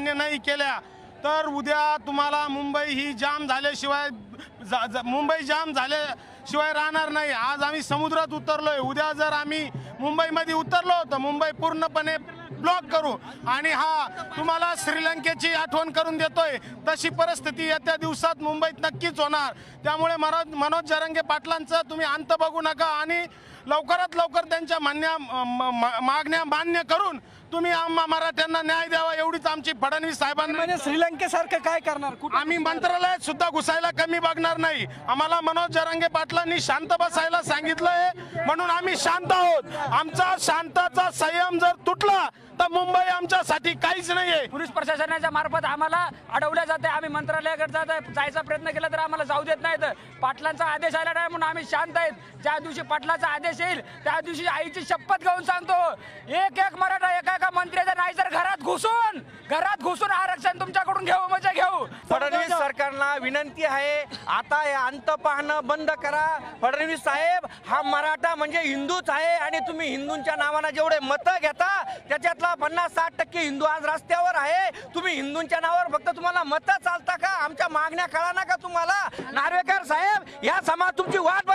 मान्य नाही केल्या. तर उद्या तुम्हाला मुंबई ही जाम झाल्याशिवाय जा- जा- मुंबई जाम झाल्याशिवाय राहणार नाही. आज आम्ही समुद्रात उतरलोय. उद्या जर आम्ही मुंबईमध्ये उतरलो तर मुंबई पूर्णपणे ब्लॉक करू. आणि हा तुम्हाला श्रीलंकेची आठवण करून देतोय. तशी परिस्थिती येत्या दिवसात मुंबईत नक्कीच होणार. त्यामुळे मनोज मनोज जरंगे पाटलांचं तुम्ही अंत बघू नका. आणि लवकरात लवकर त्यांच्या मान्य मागण्या मान्य करून तुम्ही आम्हा मराठ्यांना न्याय द्यावा एवढीच आमची फडणवीस साहेबांना म्हणजे श्रीलंकेसारखं काय करणार? आम्ही मंत्रालयात सुद्धा घुसायला कमी बघणार नाही. आम्हाला मनोज जरांगे पाटलांनी शांत बसायला सांगितलंय. म्हणून आम्ही शांत आहोत. आमचा शांताचा संयम जर तुटला तर मुंबई आमच्यासाठी काहीच नाहीये. पोलीस प्रशासनाच्या मार्फत आम्हाला अडवल्या जाते आम्ही मंत्रालयाकडे जात जायचा प्रयत्न केला तर आम्हाला जाऊ देत नाहीत. पाटलांचा आदेश आला नाही म्हणून आम्ही शांत आहेत. ज्या दिवशी पाटलाचा आदेश येईल त्या दिवशी आईची शपथ घेऊन सांगतो. एक एक मराठा एका एका मंत्र्याचा नाही तर घरात घुसून घरात घुसून आरक्षण तुमच्याकडून घेऊ म्हणजे सरकारला विनंती आहे आता हे अंत पाहणं बंद करा. फडणवीस साहेब हा मराठा म्हणजे हिंदूच आहे आणि तुम्ही हिंदूंच्या नावानं जेवढे मतं घेता त्याच्यातला पन्नास साठ टक्के हिंदू आज रस्त्यावर आहे. तुम्ही हिंदूंच्या नावावर फक्त तुम्हाला मतं चालता का? आमच्या मागण्या कळा ना का तुम्हाला? नार्वेकर साहेब या समाज तुमची वाट